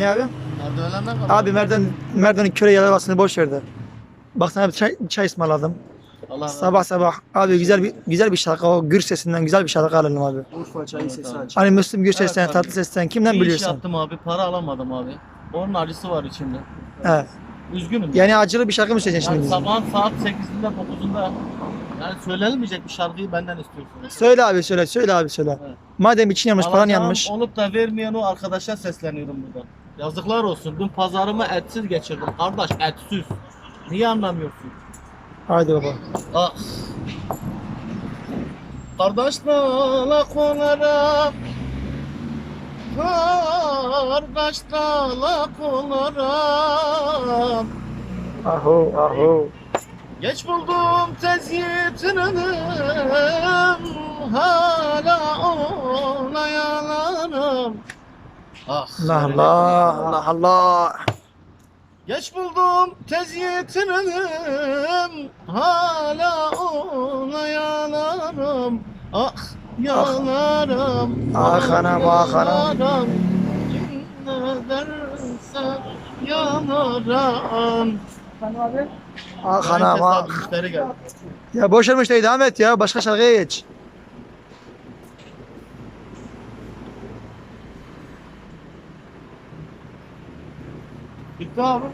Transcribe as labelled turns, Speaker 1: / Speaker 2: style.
Speaker 1: Ne abi?
Speaker 2: Merdivenlerden kaldı.
Speaker 1: Abi Merdan, Merdan'ın köre yalavasını boş verdi. Bak sana bir çay, çay ısmarladım.
Speaker 2: Allah
Speaker 1: Sabah sabah abi güzel bir güzel bir şarkı o gür sesinden güzel bir şarkı alalım abi.
Speaker 3: Urfa çayı sesi aç.
Speaker 1: Hani Müslüm Gürses'ten,
Speaker 2: Evet abi.
Speaker 1: tatlı sesten kimden
Speaker 2: Bir iş
Speaker 1: biliyorsun?
Speaker 2: yaptım abi. Para alamadım abi. Onun acısı var içimde.
Speaker 1: He.
Speaker 2: Üzgünüm.
Speaker 1: Yani acılı bir şarkı mı söyleyeceksin
Speaker 2: Yani
Speaker 1: şimdi?
Speaker 2: sabahın saat 8'inde 9'unda yani söylenmeyecek bir şarkıyı benden istiyorsunuz.
Speaker 1: Söyle abi söyle, söyle abi söyle.
Speaker 2: Evet.
Speaker 1: Madem için yanmış, paran
Speaker 2: Alacağım
Speaker 1: yanmış.
Speaker 2: Olup da vermeyen o arkadaşa sesleniyorum buradan. Yazıklar olsun. Dün pazarımı etsiz geçirdim. Kardeş etsiz. Niye anlamıyorsun?
Speaker 1: Haydi baba.
Speaker 2: Ah. Kardeş dala kolara Kardeş dala kolara
Speaker 1: Ahu ahu.
Speaker 2: Geç buldum tez yetinenim Hala Ah
Speaker 1: Allah Allah Allah Allah.
Speaker 2: Geç buldum tez yetinenim Hala ona yanarım Ah yanarım
Speaker 1: Ah anam, ah anam.
Speaker 2: yanarım. Kim ne derse yanarım
Speaker 1: Ah anam ah. Ya boş ver müşteri devam et ya. Başka şarkıya geç.
Speaker 2: Bitti abi